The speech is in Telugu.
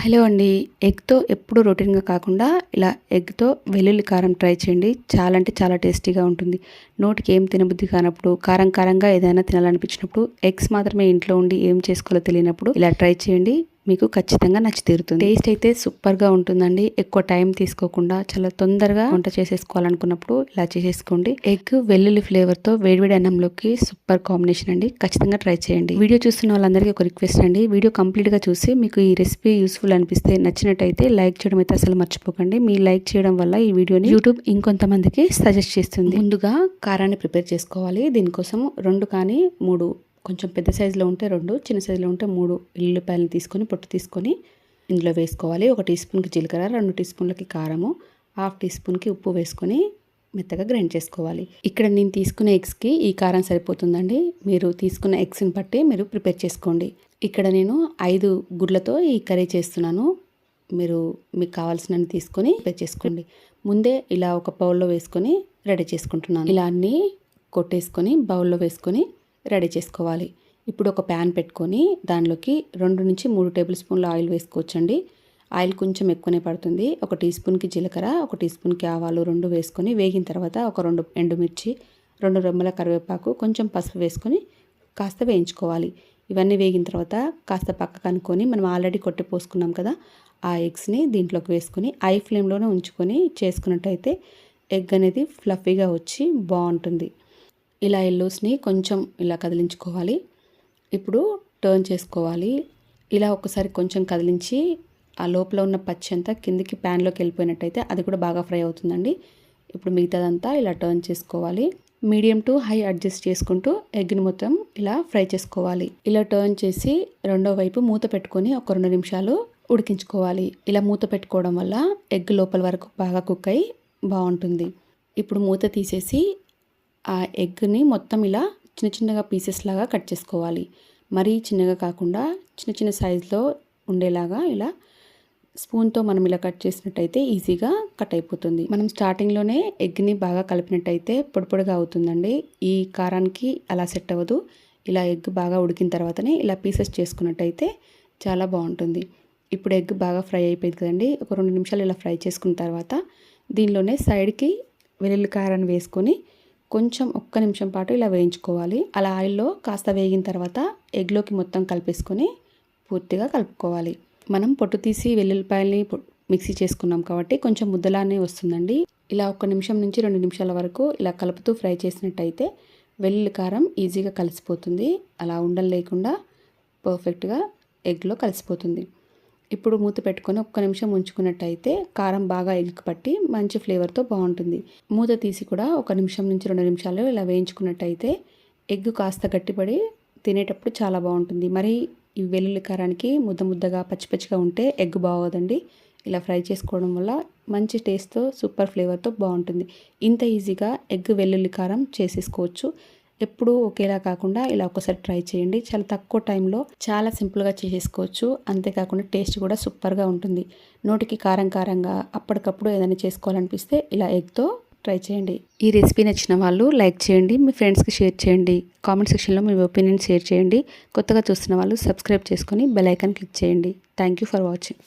హలో అండి ఎగ్తో ఎప్పుడు రొటీన్గా కాకుండా ఇలా ఎగ్తో వెల్లుల్లి కారం ట్రై చేయండి. చాలా అంటే చాలా టేస్టీగా ఉంటుంది. నోటికి ఏం తినబుద్ధి కానప్పుడు కారం కారంగా ఏదైనా తినాలనిపించినప్పుడు ఎగ్స్ మాత్రమే ఇంట్లో ఉండి ఏం చేసుకోవాలో తెలియనప్పుడు ఇలా ట్రై చేయండి. మీకు ఖచ్చితంగా నచ్చి తీరుతుంది. టేస్ట్ అయితే సూపర్గా ఉంటుందండి. ఎక్కువ టైం తీసుకోకుండా చాలా తొందరగా వంట చేసేసుకోవాలనుకున్నప్పుడు ఇలా చేసేసుకోండి. ఎగ్ వెల్లుల్లి ఫ్లేవర్తో వేడివేడి అన్నంలోకి సూపర్ కాంబినేషన్ అండి. ఖచ్చితంగా ట్రై చేయండి. వీడియో చూస్తున్న వాళ్ళందరికీ ఒక రిక్వెస్ట్ అండి. వీడియో కంప్లీట్గా చూసి మీకు ఈ రెసిపీ యూస్ఫుల్ అనిపిస్తే నచ్చినట్టయితే లైక్ చేయడం అయితే అసలు మర్చిపోకండి. మీ లైక్ చేయడం వల్ల ఈ వీడియోని యూట్యూబ్ ఇంకొంతమందికి సజెస్ట్ చేస్తుంది. ముందుగా కారాన్ని ప్రిపేర్ చేసుకోవాలి. దీనికోసం రెండు కానీ మూడు కొంచెం పెద్ద సైజులో ఉంటే రెండు చిన్న సైజులో ఉంటే మూడు ఎల్లుల్లిపాయలు తీసుకొని పొట్టు తీసుకొని ఇందులో వేసుకోవాలి. ఒక టీ స్పూన్కి జీలకర్ర రెండు టీ స్పూన్లకి కారము హాఫ్ టీ స్పూన్కి ఉప్పు వేసుకొని మెత్తగా గ్రైండ్ చేసుకోవాలి. ఇక్కడ నేను తీసుకునే ఎగ్స్కి ఈ కారం సరిపోతుందండి. మీరు తీసుకున్న ఎగ్స్ని బట్టి మీరు ప్రిపేర్ చేసుకోండి. ఇక్కడ నేను ఐదు గుడ్లతో ఈ కర్రీ చేస్తున్నాను. మీరు మీకు కావాల్సినవి తీసుకొని ప్రిపేర్ చేసుకోండి. ముందే ఇలా ఒక బౌల్లో వేసుకొని రెడీ చేసుకుంటున్నాను. ఇలా అన్నీ కొట్టేసుకొని బౌల్లో వేసుకొని రెడీ చేసుకోవాలి. ఇప్పుడు ఒక ప్యాన్ పెట్టుకొని దానిలోకి రెండు నుంచి మూడు టేబుల్ స్పూన్ల ఆయిల్ వేసుకోవచ్చండి. ఆయిల్ కొంచెం ఎక్కువనే పడుతుంది. ఒక టీ స్పూన్కి జీలకర్ర ఒక టీ స్పూన్కి ఆవాలు రెండు వేసుకొని వేగిన తర్వాత ఒక రెండు ఎండుమిర్చి రెండు రెమ్మల కరివేపాకు కొంచెం పసుపు వేసుకొని కాస్త వేయించుకోవాలి. ఇవన్నీ వేగిన తర్వాత కాస్త పక్కకు అనుకొని మనం ఆల్రెడీ కొట్టి పోసుకున్నాం కదా ఆ ఎగ్స్ని దీంట్లోకి వేసుకొని ఐ ఫ్లేమ్లోనే ఉంచుకొని చేసుకున్నట్టయితే ఎగ్ అనేది ఫ్లఫీగా వచ్చి బాగుంటుంది. ఇలా ఎల్లోస్ని కొంచెం ఇలా కదిలించుకోవాలి. ఇప్పుడు టర్న్ చేసుకోవాలి. ఇలా ఒకసారి కొంచెం కదిలించి ఆ లోపల ఉన్న పచ్చి అంతా కిందికి ప్యాన్లోకి వెళ్ళిపోయినట్టయితే అది కూడా బాగా ఫ్రై అవుతుందండి. ఇప్పుడు మిగతాదంతా ఇలా టర్న్ చేసుకోవాలి. మీడియం టు హై అడ్జస్ట్ చేసుకుంటూ ఎగ్ని మొత్తం ఇలా ఫ్రై చేసుకోవాలి. ఇలా టర్న్ చేసి రెండో వైపు మూత పెట్టుకొని ఒక రెండు నిమిషాలు ఉడికించుకోవాలి. ఇలా మూత పెట్టుకోవడం వల్ల ఎగ్ లోపల వరకు బాగా కుక్ అయి బాగుంటుంది. ఇప్పుడు మూత తీసేసి ఆ ఎగ్ని మొత్తం ఇలా చిన్న చిన్నగా పీసెస్ లాగా కట్ చేసుకోవాలి. మరీ చిన్నగా కాకుండా చిన్న చిన్న సైజులో ఉండేలాగా ఇలా స్పూన్తో మనం ఇలా కట్ చేసినట్టయితే ఈజీగా కట్ అయిపోతుంది. మనం స్టార్టింగ్లోనే ఎగ్ని బాగా కలిపినట్టయితే పొడిపొడిగా అవుతుందండి. ఈ కారానికి అలా సెట్ అవ్వదు. ఇలా ఎగ్ బాగా ఉడికిన తర్వాతనే ఇలా పీసెస్ చేసుకున్నట్టయితే చాలా బాగుంటుంది. ఇప్పుడు ఎగ్ బాగా ఫ్రై అయిపోయింది కదండి. ఒక రెండు నిమిషాలు ఇలా ఫ్రై చేసుకున్న తర్వాత దీనిలోనే సైడ్కి వెల్లుల్లి కారాన్ని వేసుకొని కొంచెం ఒక్క నిమిషం పాటు ఇలా వేయించుకోవాలి. అలా ఆయిల్లో కాస్త వేగిన తర్వాత ఎగ్లోకి మొత్తం కలిపేసుకొని పూర్తిగా కలుపుకోవాలి. మనం పొట్టు తీసి వెల్లుల్లిపాయల్ని మిక్సీ చేసుకున్నాం కాబట్టి కొంచెం ముద్దలానే వస్తుందండి. ఇలా ఒక్క నిమిషం నుంచి రెండు నిమిషాల వరకు ఇలా కలుపుతూ ఫ్రై చేసినట్టయితే వెల్లుల్లి కారం ఈజీగా కలిసిపోతుంది. అలా ఉండలు లేకుండా పర్ఫెక్ట్గా ఎగ్లో కలిసిపోతుంది. ఇప్పుడు మూత పెట్టుకొని ఒక్క నిమిషం ఉంచుకున్నట్టయితే కారం బాగా ఎగ్ పట్టి మంచి ఫ్లేవర్తో బాగుంటుంది. మూత తీసి కూడా ఒక నిమిషం నుంచి రెండు నిమిషాలు ఇలా వేయించుకున్నట్టయితే ఎగ్ కాస్త గట్టిపడి తినేటప్పుడు చాలా బాగుంటుంది. మరి ఈ వెల్లుల్లి కారానికి ముద్ద ముద్దగా పచ్చిపచ్చిగా ఉంటే ఎగ్ బాగోదండి. ఇలా ఫ్రై చేసుకోవడం వల్ల మంచి టేస్ట్తో సూపర్ ఫ్లేవర్తో బాగుంటుంది. ఇంత ఈజీగా ఎగ్ వెల్లుల్లి కారం చేసేసుకోవచ్చు. ఎప్పుడూ ఒకేలా కాకుండా ఇలా ఒకసారి ట్రై చేయండి. చాలా తక్కువ టైంలో చాలా సింపుల్గా చేసేసుకోవచ్చు. అంతేకాకుండా టేస్ట్ కూడా సూపర్గా ఉంటుంది. నోటికి కారం కారంగా అప్పటికప్పుడు ఏదైనా చేసుకోవాలనిపిస్తే ఇలా ఎగ్తో ట్రై చేయండి. ఈ రెసిపీ నచ్చిన వాళ్ళు లైక్ చేయండి. మీ ఫ్రెండ్స్కి షేర్ చేయండి. కామెంట్ సెక్షన్లో మీ ఒపీనియన్ షేర్ చేయండి. కొత్తగా చూస్తున్న వాళ్ళు సబ్స్క్రైబ్ చేసుకొని బెల్ ఐకాన్ క్లిక్ చేయండి. Thank you for watching.